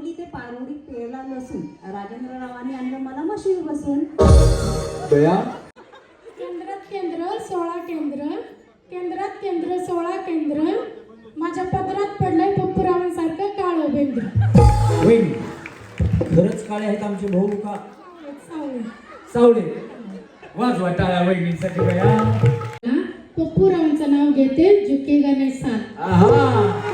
पारवली ते पारवडी पेरला नसून राजेंद्ररावांनी आणलं मला मशीन बसून. केंद्रात केंद्र सोळा केंद्र. केंद्रात केंद्र सोळा केंद्र. माझ्या पदरात पडलंय पप्पुरावांसारखं काळं बेंद्र खरंच काळे आहेत आमचे भाऊ का? सावळे. सावळे. वाजवा टाळ्या वहिनीसाठी बया पप्पुरावांचं नाव घेते झुके गणेश आहा.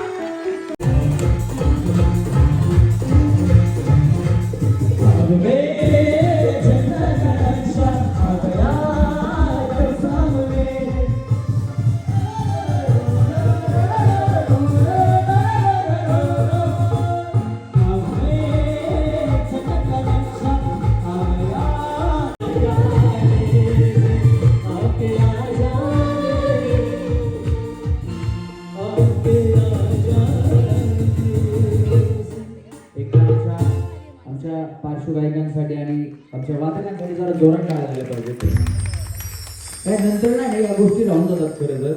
काय नंतर या गोष्टी राहून जातात खरं तर.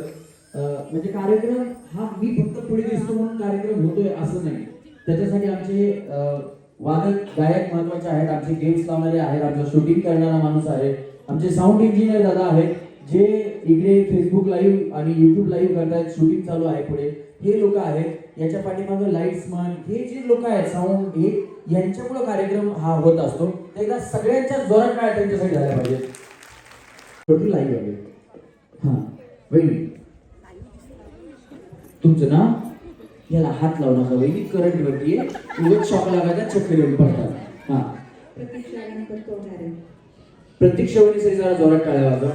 म्हणजे कार्यक्रम हा मी फक्त पुढे दिसतो म्हणून कार्यक्रम होतोय असं नाही. त्याच्यासाठी आमचे वादक गायक महत्त्वाचे आहेत आमचे गेम्स लावणारे आहेत आमचं शूटिंग करणारा माणूस आहे. आमचे साऊंड इंजिनियर दादा आहेत जे इकडे फेसबुक लाईव्ह आणि युट्यूब लाईव्ह करतायत शूटिंग चालू आहे पुढे. हे लोक आहेत याच्या पाठीमागं लाईट्स म्हण हे जे लोक आहेत साऊंड हे यांच्यामुळे कार्यक्रम हा होत असतो. तर एकदा सगळ्यांच्या जोरात काय त्यांच्यासाठी झाल्या पाहिजे. टोटल आई आहे. हा वहिनी. तुमचं ना याला हात लावू नका वहिनी करंट वरती आहे उगाच शॉक लागायचा चक्कर येऊन पडतात. हा. प्रतीक्षा गणपत वहिनीसाठी जरा जोरात टाळ्या वाजवा.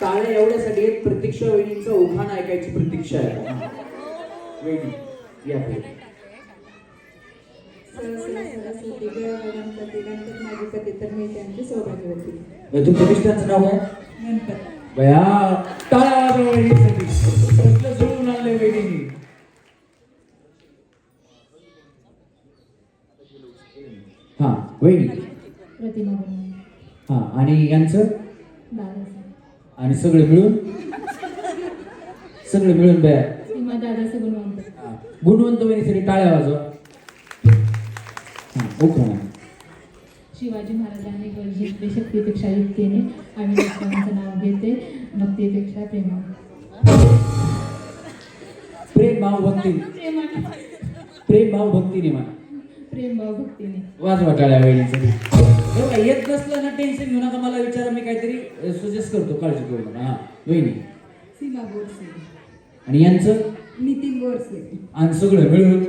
टाळ्या एवढ्यासाठी प्रतीक्षा वहिनींचा उखाण ऐकायची प्रतीक्षा आहे. वहिनी या पुढे. सरस्वती गणपती गणपत माझे पती तर मी त्यांची सौभाग्यवती अ, तुमच्या मिस्टरांचं नाव बया कसलं जुळून आणलंय हा वहिनी. प्रतिमा बनवून हा आणि यांचं? आणि सगळे. मिळून? सगळे मिळून बया. दादा गुणवंत हा. गुणवंत वहिनीसाठी टाळ्या वाजवा. शिवाजी महाराजांनी गरजेतले शक्तीपेक्षा युक्तीने आम्ही डॉक्टरांचं नाव घेते. भक्तीपेक्षा प्रेमा. प्रेम भाव भक्ती. प्रेम भाव भक्तीने म्हणा. प्रेम भाव भक्तीने. वाजवा टाळ्या वहिनीसाठी बघा येत नसलं ना टेन्शन घेऊ नका मला विचारा मी काहीतरी सजेस्ट करतो काळजी करू नका. हा वहिनी. सीमा बोरसे आणि यांचं? नितीन बोरसे आणि सगळं मिळून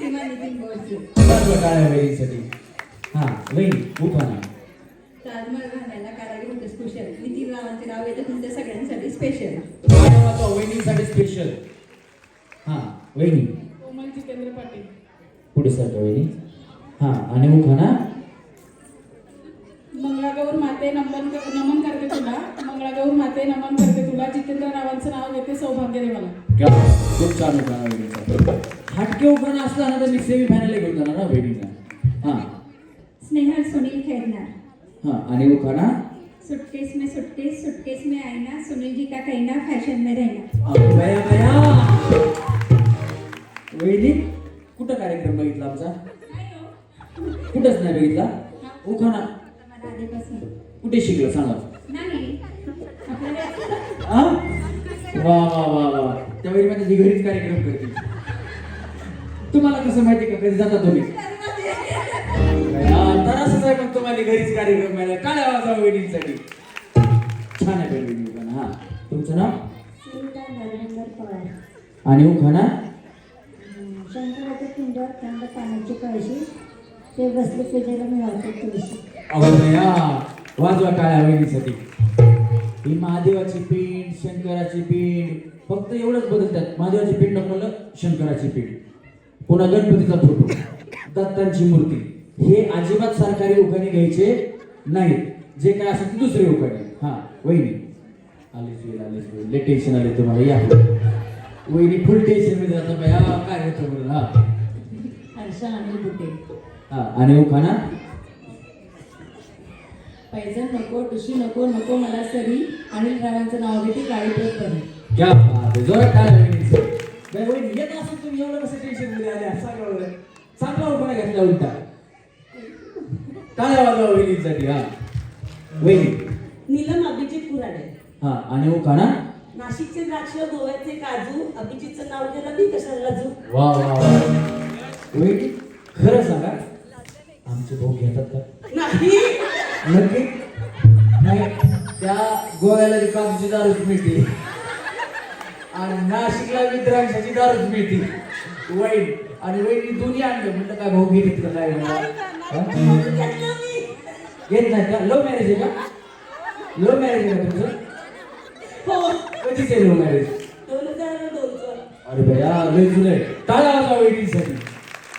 सीमा नितीन बोरसे वाजवा टाळ्या वहिनीसाठी हा वहिनी उखाणा ताजमहल घालायला कारागीर होते स्पेशल नितीन रावांचे नाव येतं तुमच्या सगळ्यांसाठी स्पेशल वहिनीसाठी स्पेशल हा वहिनी. कोमल जितेंद्र पाटील. पुढे वहिनी? हा आणि उखाणा मंगळागौर माते नमन नमन करते तुला. मंगळागौर माते नमन करते तुला. जितेंद्र रावांचं नाव घेते सौभाग्य मला. क्या खूप छान वहिनीचा. हटके उखाणा असला ना तर मी सेमी फायनल घेऊन जाणार ना वहिनीला हा. स्नेहल सुनील खेरनार हा आणि उखाणा? सुटकेस में सुटकेस सुटकेस में आईना सुनील जी का कहना फॅशन में रहना. बया बया. वहिनी कुठं कार्यक्रम बघितला आमचा? कुठंच नाही बघितला? उखाणा. आधीपासून कुठे शिकलं सांगा. हा? वा वा वा वा. त्यावेळी माझ्या घरीच कार्यक्रम करते. तुम्हाला कसं माहिती का? कधी जाता तुम्ही? बया, तर असंच आहे मग तुम्हाला घरीच कार्यक्रम मिळाला. काय आवाज वहिनीसाठी छान आहे पण वहिनी उखाणा हा. तुमचं नाव? आणि उखाणा शंकराच्या पिंडावर थंड पाण्याची कळशी. ते बसले पूजेला मिळवते तुळशी. अहो बया वाजवा टाळ्या वहिनीसाठी ही महादेवाची पिंड शंकराची पिंड फक्त एवढंच बदलतात. महादेवाची पिंड नको शंकराची पिंड पुन्हा गणपतीचा फोटो दत्तांची मूर्ती. हे अजिबात सरकारी उखाणे घ्यायचे नाहीत. जे काय असेल ते दुसरे उखाणे. हा वहिनी. आलीच वेळ आलीच वेळ लय टेन्शन आले तुम्हाला. या. वहिनी फुल टेन्शनमध्ये जातं काय होतं म्हणून? हा. हर्षा अनिल बुटे हा आणि उखाणा? पैजण नको टुशी नको नको मला सरी. अनिल रावांचं नाव घेते काळी बरी क्या वहिनी येत असेल तुम्ही एवढं कसं टेन्शनमध्ये आले सांगा चांगला उखाणा घेतला उलटा? काय वाजवा वहिनीसाठी हा? वहिनी. नीलम अभिजित कुराडे. हा आणि उखाणा नाशिकचे द्राक्ष गोव्याचे काजू अभिजितचं नाव घेतलं मी कशाला लाजू? वा वा वा. वहिनी खरं सांगा आमचे भाऊ घेतात का? नाही. नक्की? नाही. त्या गोव्याला काजूची दारूच मिळते. आणि नाशिकला विद्राक्षाची दारूच मिळते. वाईट आणि वहिनी दोन्ही आणलं. म्हटलं काय भाऊ घेतात का काय का? नाही? का? घेतलं मी. घेत नाही का? लव्ह मॅरेज आहे का? लव्ह मॅरेज आहे का तुमचं? हो. कधीच आहे लव्ह मॅरेज अरे भैया लय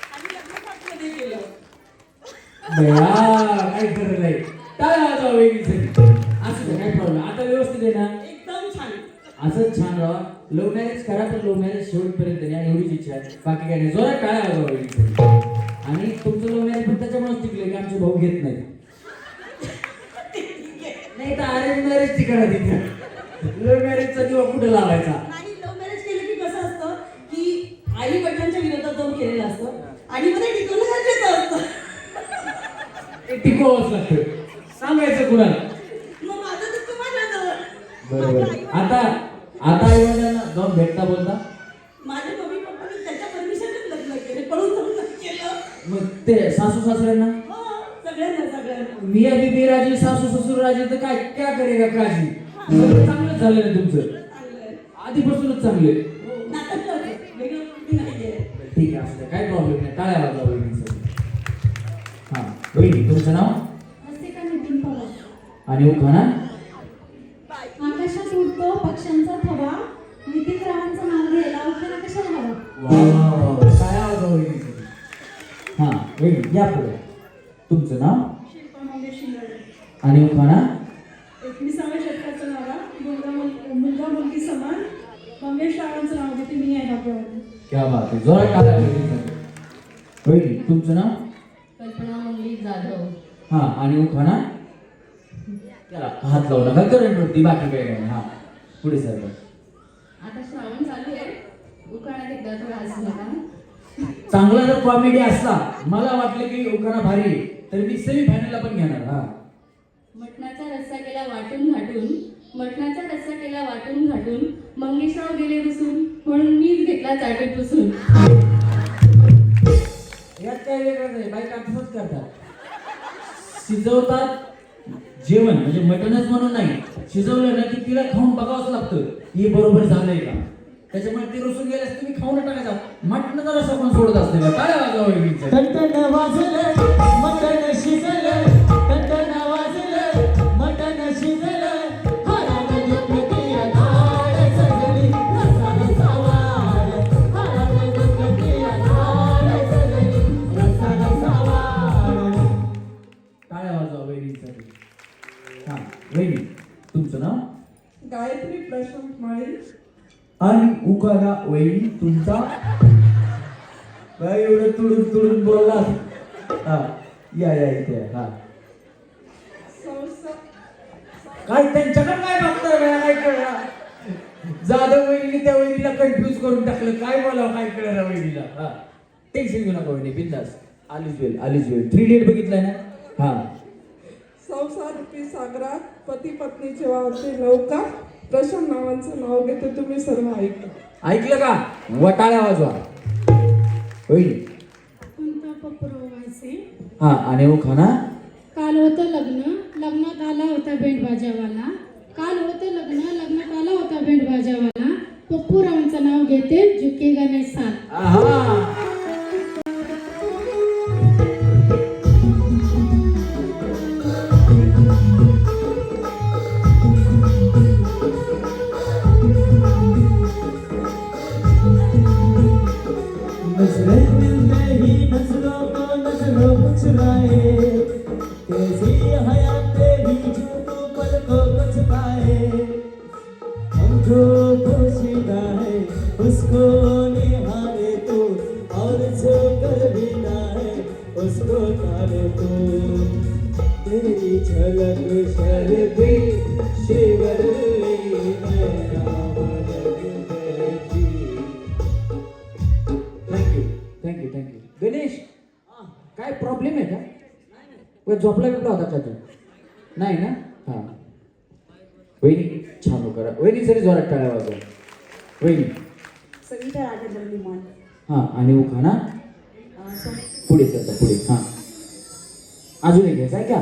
आणि लग्न पाचमध्ये केलं भैया काय खरं नाही. टाळा वाजवा वहिनीसाठी असं काय प्रॉब्लेम आता व्यवस्थित आहे ना? असंच छान राहा लव्ह मॅरेज करा पण लव्ह मॅरेज शेवटपर्यंत नाही एवढीच इच्छा आहे. बाकी काय नाही. जोरात वाजवा वहिनीसाठी आणि तुमचं लव्ह मॅरेज पण त्याच्यामुळेच टिकलं की आमचे भाऊ घेत नाही नाही तर अरेंज मॅरेज टिकणार तिथे. लव्ह मॅरेजचा दिवा कुठे लावायचा? नाही लव्ह मॅरेज केलं की कसं असतं की आई वडिलांच्या विरोधात जाऊन केलेलं असतं आणि मध्ये गरजेचं असतं? ते टिकवावंच लागतं. सांगायचं कुणाला? मग माझं आता आता आई वडिलांना जाऊन भेटता बोलता? माझे मम्मी पप्पाने त्याच्या परमिशनच लग्न केले पळून जाऊन लग्न केलं. मग ते सासू सासऱ्यांना? हो सगळ्यांना सगळ्यांना. मी अभी बेराजी सासू ससुर राजी तर काय क्या करेगा काजी सगळं चांगलंच तुमचं? चांगलं आधीपासूनच चांगले हो वेगळं नाहीये ठीक आहे असं काय, काही प्रॉब्लेम नाही. टाळ्या वाजवा वहिनीचं. हा. वहिनी तुमचं नाव? आणि उखाणा? या पुढे. तुमचं नाव? आणि उखाणा? एकविसाव्या शतकाचं नाव आहे. मुलगा मुल- मुलगा मुलगी समान. मंगेश रावांचं नाव घेते मी आहे डॉक्टर क्या बात आहे. वहिनी तुमचं नाव? कल्पना मंगली जाधव. हा आणि उखाणा? त्याला हात लावू नका. करंट वरती. बाकी काही नाही. हा. पुढे सर आता श्रावण चालू आहे उकाळ्यात एकदा थोडा हसू नका चांगला जर कॉमेडी असला मला वाटलं की उखाणा भारी तर मी सेमी फायनलला पण घेणार हा. मटणाचा रस्सा केला वाटून घाटून मटणाचा रस्सा केला वाटून घाटून मंगेशराव गेले रुसून म्हणून मीच घेतला चाटून पुसून. यात काय वेगळं नाही बायका तसंच करतात. शिजवतात जेवण म्हणजे मटणच म्हणून नाही. शिजवलं ना की तिला खाऊन बघावंच लागतं. हे बरोबर झालंय का? त्याच्यामुळे ते रुसून गेल्यास तुम्ही खाऊन टाकायचा. मटण जरा पण सोडत असते काय वाजवा वाजलं मटण शिजलं. वाजलं मटण शिजलं. हा तुमचं नाव? गायत्री प्रशांत माळी आणि उकारा वेळी तुमचा? काय एवढं तुडून तुडून बोलला. हा या या इथे हा. काय त्यांच्याकडे काय बघताय काय जाधव वहिनी त्या वहिनीला कन्फ्युज करून टाकलं. काय बोलावं काय कळलं वहिनीला? हा. टेन्शन घेऊ नका वहिनी बिंदास. आलीच वेल आलीच वेल थ्री डेट बघितलाय ना? हा. संसार रूपी सागरात पती पत्नीचे वावरते नौका प्रशांत नावांचं नाव घेते तुम्ही सर्व ऐका. ऐकलं का? वटाळ्या वाजवा. पप्परोवाचे हा आणि उखाणा काल होतं लग्न. लग्नात आला होता भेंडभाज्यावाला. काल होतं लग्न. लग्नात आला होता भेंडभाज्यावाला. पप्पू रावांचं नाव घेते झुके गणेश साल. आहा. नजरे राजेंद्र हा आणि उखाणा पुढे सरका पुढे हा. अजून एक घ्यायचा आहे का?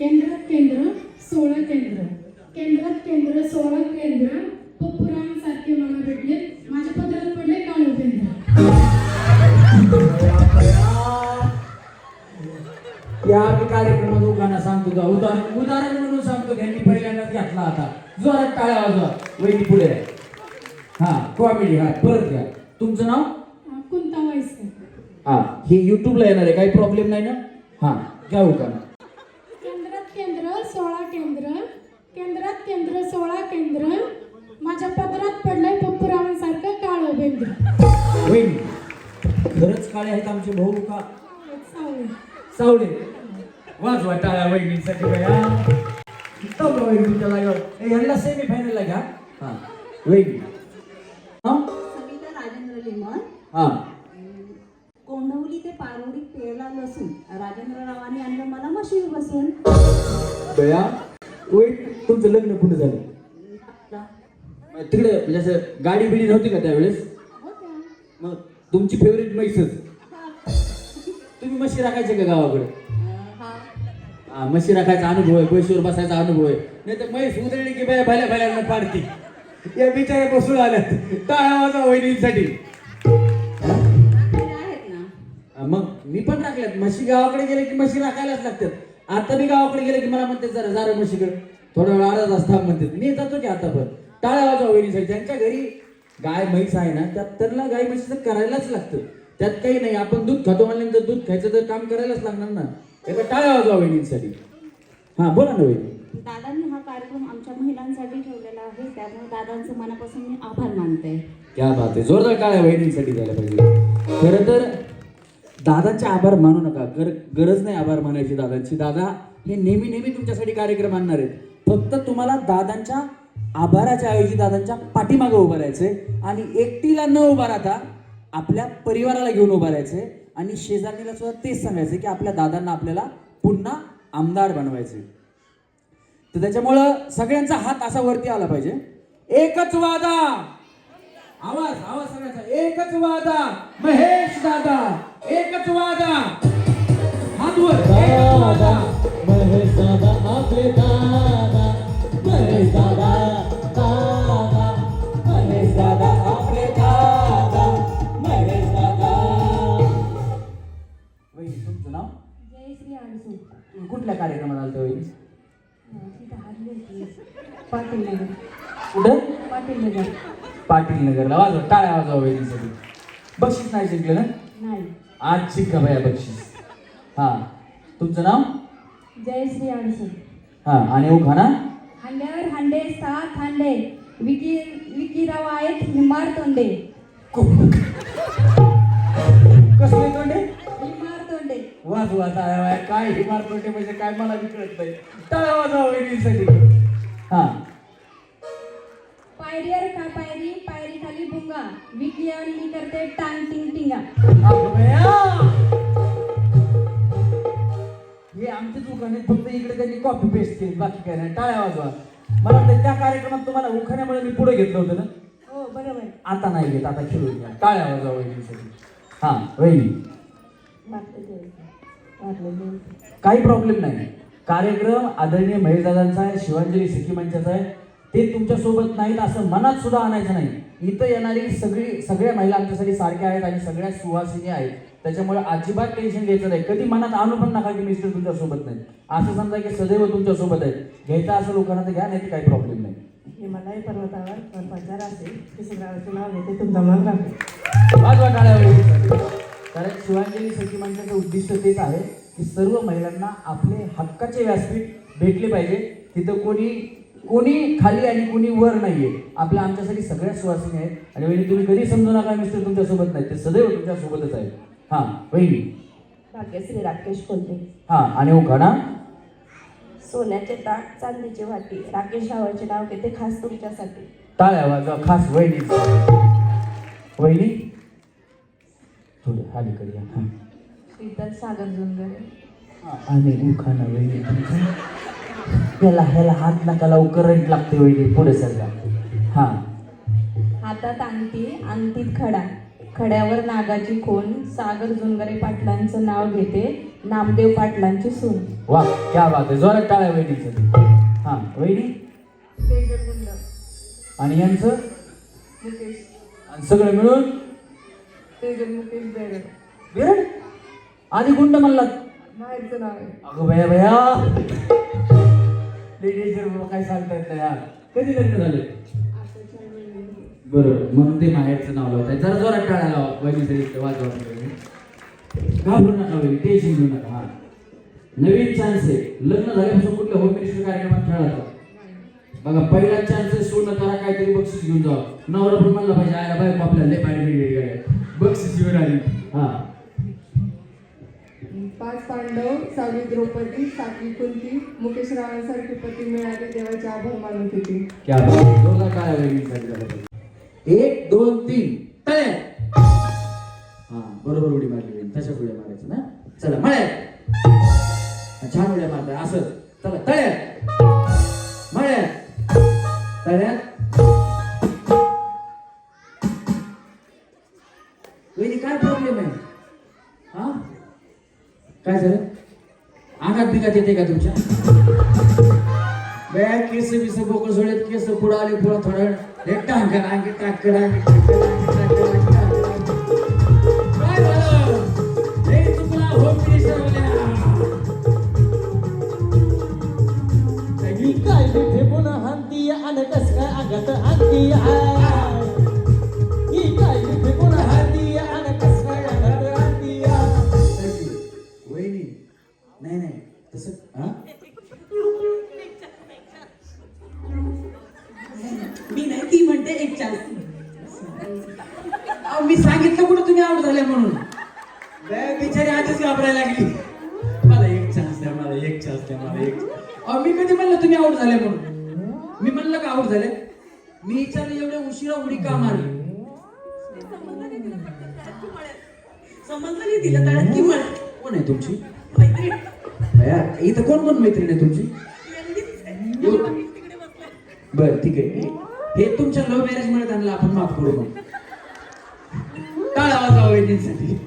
केंद्रात केंद्र सोळा केंद्र. केंद्रात केंद्र सोळा केंद्र. पप्पुराम सारखे मला भेटले माझ्या पदरात पडले काळू केंद्र. या कार्यक्रमात उखाणा सांगतो का? उदाहरण उदाहरण म्हणून सांगतो त्यांनी पहिल्यांदाच घेतला आता. जोरात टाळ्या वाजवा. वहिनी पुढे. हा कॉमेडी हा परत घ्या तुमचं नाव? अं, कुंता हा हे युट्यूबला येणार आहे. काही प्रॉब्लेम नाही ना? हा घ्या उखाणा केंद्रात केंद्र सोळा केंद्र. केंद्रात केंद्र सोळा केंद्र. माझ्या पदरात पडलंय पप्पुरावांसारखं काळं बेंद्र. वहिनी खरंच काळे आहेत आमचे भाऊ का? सावळे. सावळे. वाजवा टाळ्या वहिनीसाठी हा. वहिनी हा? सविता राजेंद्र लिमॉन. हा. कोंडवली ते पारोडी पेरला लसून राजेंद्ररावांनी आणलं मला मशीन बसून. बया वहिनी तुमचं लग्न कुठे झालं? तिकडे म्हणजे असं गाडी बिडी नव्हती का त्यावेळेस? मग तुमची फेवरेट म्हैसच. तुम्ही म्हशी राखायचे का गावाकडे? म्हशी राखायचा अनुभव आहे बैशीवर बसायचा अनुभव आहे. नाही तर म्हैस उतरली की बाय भल्या भल्यानं पाडती. या बिचारे बसून आल्यात. टाळा वाजा वहिनीसाठी. आहेत ना मग मी पण राखल्यात. म्हशी गावाकडे गेले की म्हशी राखायलाच लागतात. आता मी गावाकडे गेले की मला म्हणते जरा जरा म्हशीकडे. थोडा वेळ अर्धा तास थांब म्हणते मी जातो की आता पण. टाळ्या वाजा वहिनीसाठी. त्यांच्या घरी गाय म्हैस आहे ना त्यात त्यांना गाय म्हशीचं करायलाच लागतं. त्यात काही नाही. आपण दूध खातो म्हणल्यानंतर दूध खायचं तर काम करायलाच लागणार ना. एका टाळ्या वाजवा वहिनीसाठी? हा बोला ना वहिनी. दादांनी हा कार्यक्रम आमच्या महिलांसाठी ठेवलेला आहे त्यामुळे दादांचं मनापासून मी आभार मानते. क्या बात आहे. जोरदार टाळ्या वहिनींसाठी झाल्या पाहिजे. खरं तर दादांचे आभार मानू नका. गर गरज नाही आभार मानायची दादांची. दादा हे नेहमी नेहमी तुमच्यासाठी कार्यक्रम आणणार आहेत. फक्त तुम्हाला दादांच्या आभाराच्या ऐवजी दादांच्या पाठीमागे उभं राहायचंय आणि एकटीला न उभा राहता आपल्या परिवाराला घेऊन उभं राहायचंय. आणि शेजारणीला सुद्धा तेच सांगायचं की आपल्या दादांना आपल्याला पुन्हा आमदार बनवायचे. तर त्याच्यामुळं सगळ्यांचा हात असा वरती आला पाहिजे. एकच वादा. आवाज आवाज सगळ्यांचा. एकच वादा. महेश दादा एकच वादा. हात वर. महेश दादा आपले दादा. महेश दादा कुठल्या कार्यक्रमाला आलता वहिनी? पाटील नगर कुठं पाटील नगर पाटील नगरला वाजवा टाळ्या वाजवा वहिनीसाठी. बक्षीस नाही जिंकलं ना? नाही. आज जिंका भया बक्षीस. हा. तुमचं नाव? जयश्री आडसू हा. आणि उखाणा? हांड्यावर हांडे सात हांडे. विकी विकीराव आहेत हिमार तोंडे. कसले तोंडे? वाजवा वाया काय ही मारतोंडे म्हणजे काय मला बी कळत नाही. टाळ्या वाजवा वहिनीसाठी हा. पायरीवर का पायरी? पायरी खाली भुंगा. आणि मी करते टांग टिंग टिंगा. हे आमचे दुकान आहेत फक्त इकडे त्यांनी कॉपी पेस्ट केली बाकी काय नाही. टाळ्या वाजवा. मला वाटतं त्या कार्यक्रमात तुम्हाला उखाण्यामुळे मी पुढे घेतलं होतं ना? हो बरोबर. आता नाही घेत आता खेळून घ्या. टाळ्या वाजवा वहिनीसाठी. हा वहिनी. काही प्रॉब्लेम नाही. कार्यक्रम आदरणीय महेशदादांचा आहे शिवांजली सिक्की मंचाचा आहे. ते तुमच्यासोबत नाहीत असं मनात सुद्धा आणायचं नाही. इथं येणारी सगळी सगळ्या महिला आमच्यासाठी सारख्या आहेत आणि सगळ्या सुवासिनी आहेत. त्याच्यामुळे अजिबात टेन्शन घ्यायचं नाही. कधी मनात आणू पण नका की मिस्टर तुमच्यासोबत नाही. असं समजा की सदैव तुमच्यासोबत आहेत. घ्यायचं असं लोकांना तर घ्या नाही तर काही प्रॉब्लेम नाही. हिमालय पर्वतावर पंचार असेल ते सगळ्याचं नाव घेते तुमचा मान वहिनीसाठी. कारण शिवांजली सखी मंचाचं उद्दिष्ट तेच आहे की सर्व महिलांना आपले हक्काचे व्यासपीठ भेटले पाहिजे. तिथं कोणी कोणी खाली आणि कोणी वर नाहीये. आपल्या आमच्यासाठी सगळ्या सुवासिनी आहेत. आणि वहिनी तुम्ही कधी समजू नका मिस्टर तुमच्यासोबत नाही. ते सदैव तुमच्या सोबतच आहेत. हा वहिनी. भाग्यश्री राकेश कोलते हा आणि उखाणा सोन्याचे ताट चांदीची वाटी. राकेश रावाचे नाव घेते खास तुमच्यासाठी. टाळ्या वाजवा खास वहिनी वहिनी? थोडं अलीकडे या. हां. शीतल सागर जुंगरे आणि उखाणा वहिनी ह्याला ह्याला हात नका लावू करंट लागते वहिनी पुढे सगळा हां. हातात अंगठी अंगठीत खडा. खड्यावर नागाची खून सागर जुंगरे पाटलांचं नाव घेते. नामदेव पाटलांची सून. वा क्या बात आहे. जोरात टाळ्या वहिनीचं हां वहिनी आणि यांचं? आणि सगळं मिळून? बेरड आधी गुंड म्हणलात बाहेरचं नाव आहे अगं भया भया लेडीजर काय सांगता येत नाही यार कधी लग्न झाले बरोबर म्हणून ते माहेरचं नाव लावत आहे जरा जोरात टाळ्या लावा वहिनीसाठी वाजवा घाबरू नका वहिनी टेन्शन घेऊ नका हा नवीन चान्स आहे लग्न झाल्यापासून कुठल्या होम मिनिस्टर कार्यक्रमात खेळायचा बघा पहिला चान्स आहे सोनं त्याला काहीतरी बक्षीस घेऊन जावा नवरा पण म्हणला पाहिजे आयला बायको आपल्याला लय पाणी बक्षीस घेऊन आली हा. पाच पांडव सावली द्रौपदी सातवी कुंती मुकेश रावांसारखे पती मिळाले देवाचे आभार मानत होते. क्या बात वहिनीसाठी झाल्या पाहिजे. एक दोन तीन. तळे. हा बरोबर उडी मारली वहिनी तशा उड्या मारायचं ना? चला मळे. छान उड्या मारताय असं. चला तळे. मळे. तळ्यात काय झालं अंगात बिगात येते का तुमच्या बॅ केस बिस बोकळ सोडत केस पुढं आले पुढं थोडं वेळ. हे टांग अंगे टाक रांगे काय हांती आणि कस काय आगत हांती तुमची? भया, इथं कोण कोण मैत्रीण आहे तुमची? बर ठीक आहे. हे तुमच्या लव्ह मॅरेज मुळे त्यांना आपण माफ करू मग. टाळा वाजवा वहिनींसाठी.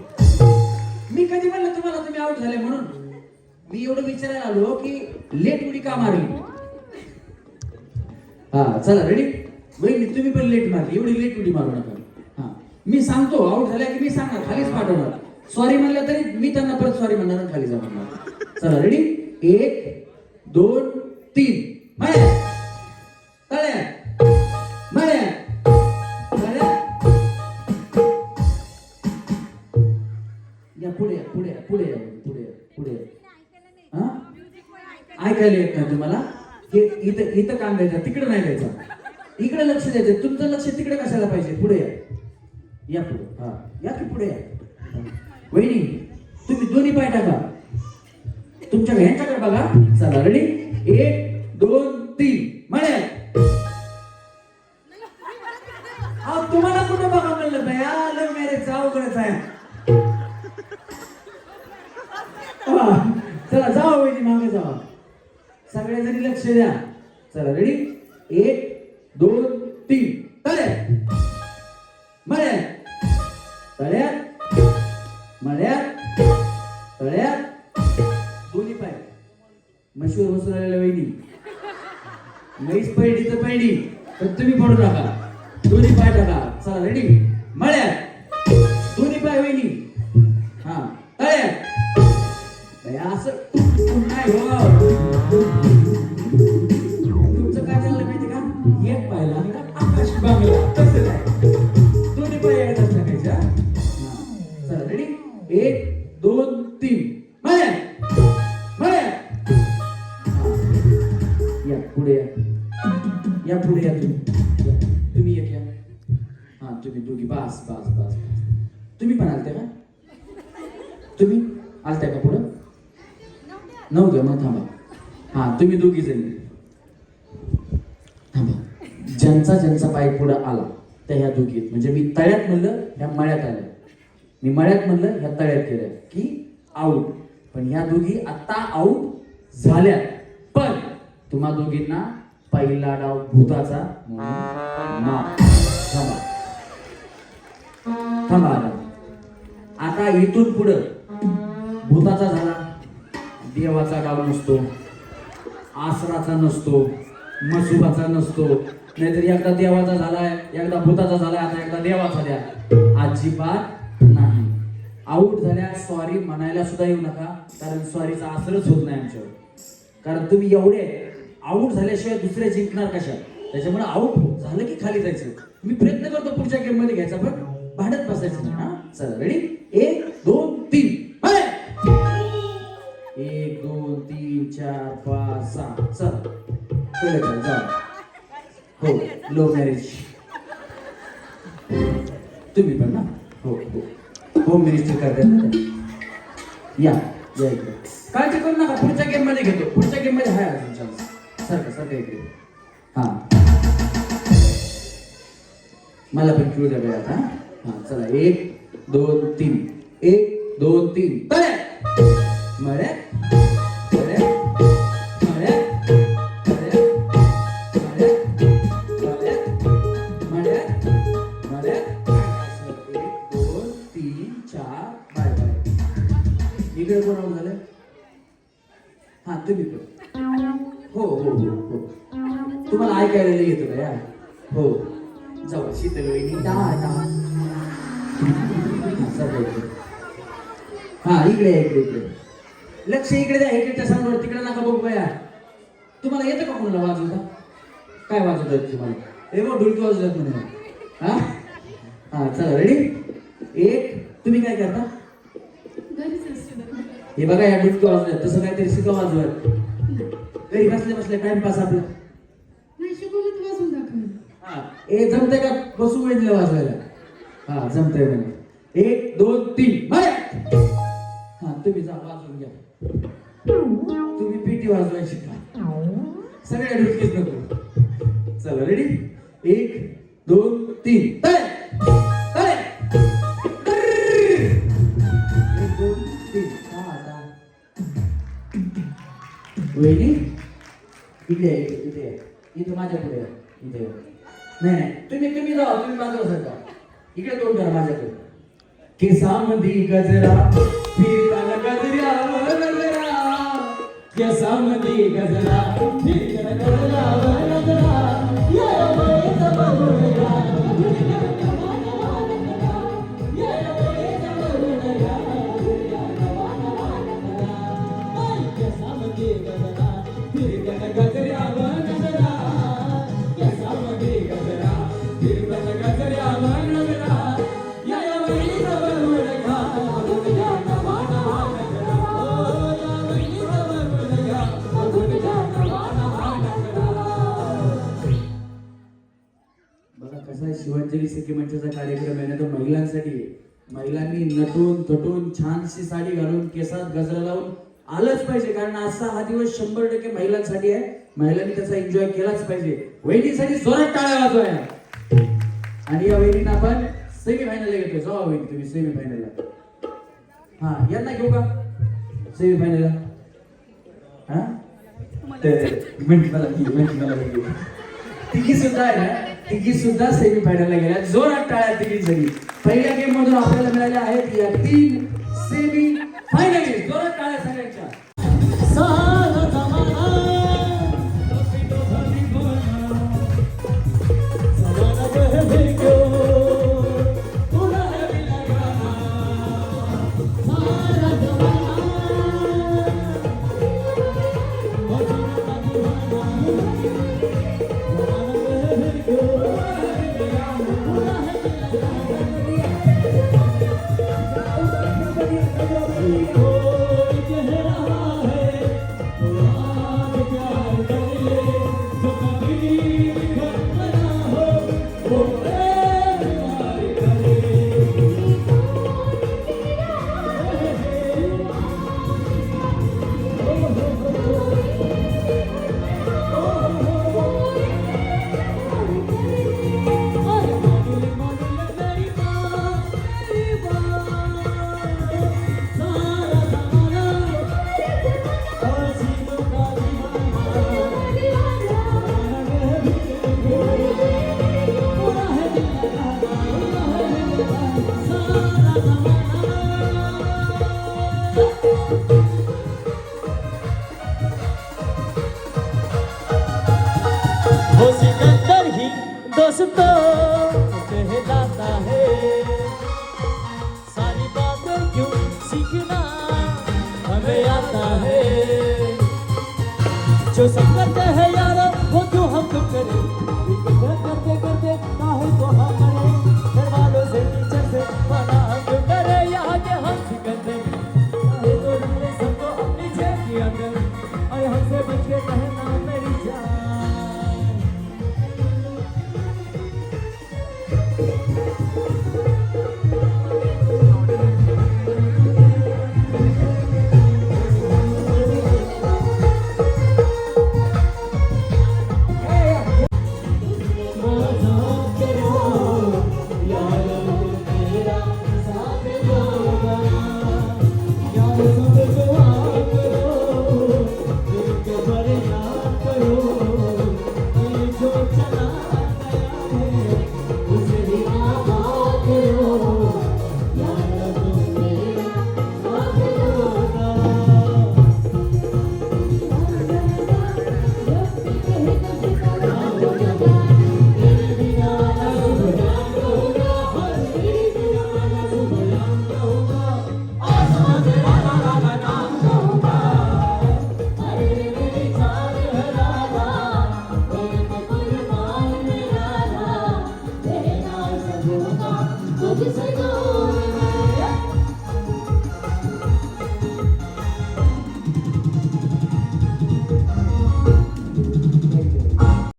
मी कधी म्हणलं तुम्हाला तुम्ही आउट झाले म्हणून? मी एवढं विचारायला आलो की लेट उडी का मारली? हा चला रेडी वहिनी तुम्ही पण लेट मारली. एवढी लेट उडी मारू नका. हा. मी सांगतो आउट झाल्या की मी सांगणार. खालीच पाठवणार. सॉरी म्हणलं तरी मी त्यांना परत सॉरी म्हणणार आणि खाली जाणार चला रेडी एक दोन तीन. माया तळ्या माया तळ्या या पुढे या, पुढे या, पुढे या, पुढे या, पुढे या. हा? ऐकायला येत नाही तुम्हाला? हे इथं इथं काम द्यायचं तिकडे नाही द्यायचं. इकडे लक्ष द्यायचं. तुमचं लक्ष तिकडे कशाला पाहिजे? पुढे या. या पुढे. हा. या की पुढे या? वहिनी तुम्ही दोन्ही पाय टाका. तुमच्या ह्यांच्याकडे बघा. चला रेडी एक दोन तीन. म्हणे तुम्हाला कुठं बघा म्हणलं भया? लव्ह मॅरेज अवघडच आहे. चला जावा वहिनी मागे जावा. सगळ्या जणी लक्ष द्या. चला रेडी एक चला रेडी एक दोन तीन. मळ्यात मळ्यात या पुढे या. या पुढे या तुम्ही. तुम्ही एक या. हा तुम्ही दोघी. बास बास बास तुम्ही पण आलते का? तुम्ही आलत्या का पुढं? नव्हत्या मग थांबा. हा तुम्ही दोघी जण. थांबा. ज्यांचा ज्यांचा पाय पुढं आला त्या ह्या दोघी म्हणजे मी तळ्यात म्हणलं ह्या मळ्यात आल्या. मी मळ्यात म्हणलं ह्या तळ्यात केलं की आऊट पण ह्या दोघी आता आऊट झाल्या पण तुम्हा दोघींना पहिला डाव भूताचा थांबा. थांबा आता. इथून पुढं भूताचा झाला. देवाचा डाव नसतो. आसराचा नसतो. मसुबाचा नसतो. नाहीतर एकदा देवाचा झालाय एकदा भूताचा झालाय आता एकदा देवाचा द्या अजिबात आऊट झाल्या सॉरी म्हणायला सुद्धा येऊ नका कारण सॉरीचा असरच होत नाही आमच्यावर. कारण तुम्ही एवढे आऊट झाल्याशिवाय दुसरे जिंकणार कशा त्याच्यामुळे आऊट झालं की खाली जायचं. मी प्रयत्न करतो पुढच्या गेममध्ये घ्यायचा पण भांडत बसायचं ना हा? चला रेडी एक दोन तीन. एक दोन तीन चार पाच सहा. चल. जा. हो लो मॅरेज तुम्ही पण ना? हो हो. होम मिनिस्टर करतात. या या इकडे. काळजी करू नका पुढच्या गेममध्ये घेतो. पुढच्या गेममध्ये आहे अजून चान्स सारखं सारखं इकडे. हा. मला पण क्यू द्या बरं आता हा. चला एक दोन तीन. एक दोन तीन. मळे इकडे कोण झालं हा तुम्ही पण. हो हो हो हो. तुम्हाला ऐकायला येतं का यार हो. जाऊ शीतल हा, इकडे. हा इकडे या, इकडे लक्ष इकडे द्या इकडच्या सामोर. तिकडे नका बघू बया तुम्हाला येतं का कोणाला वाजवता? काय वाजवत आहेत तुम्हाला? हे बघ ढुलकी वाजवत म्हणे. हा? हा चला रेडी एक तुम्ही काय करता? घरीच असते बघा. हे बघा या ढुलकी वाजवत तसं काहीतरी शिका वाजवत घरी बसल्या बसल्या टाइमपास आपला. वाजून दाखव हा. ए जमतंय का? बसू वेळेला वाजवायला. हा जमतंय म्हणे. एक दोन तीन. हा तुम्ही जा वाजवून घ्या. तुम्ही पेटी वाजवायला शिका. सगळ्या ढुलकीच नको. चला रेडी एक दोन तीन. वहिनी इथे आहे. इथं माझ्या पुढे. इथे. नाही नाही तुम्ही तुम्ही जावा तुम्ही बाजूला सरका इकडे तोंड करा माझ्याकडे केसामध्ये गजरा फिरताना गजऱ्यावर गजरा केसामध्ये गजरा फिरताना गजऱ्यावर गजरा महिलांनी त्याचा एन्जॉय केलाच पाहिजे. वहिनीसाठी स्वरात टाळ्या वाजवाया आणि या वहिनी आपण सेमी फायनल घेतोय. जवा वहिनी तुम्ही सेमी फायनल हा यांना घेऊ का? सेमी फायनल हा? मला तिघी सुद्धा आहे ना? तिघी सुद्धा सेमी फायनलला गेल्या. जोरात टाळ्या तिघी सगळी पहिल्या गेम मधून आपल्याला मिळाल्या आहेत या तीन सेमी फायनल जोरात टाळ्या सगळ्यांच्या. you. Oh.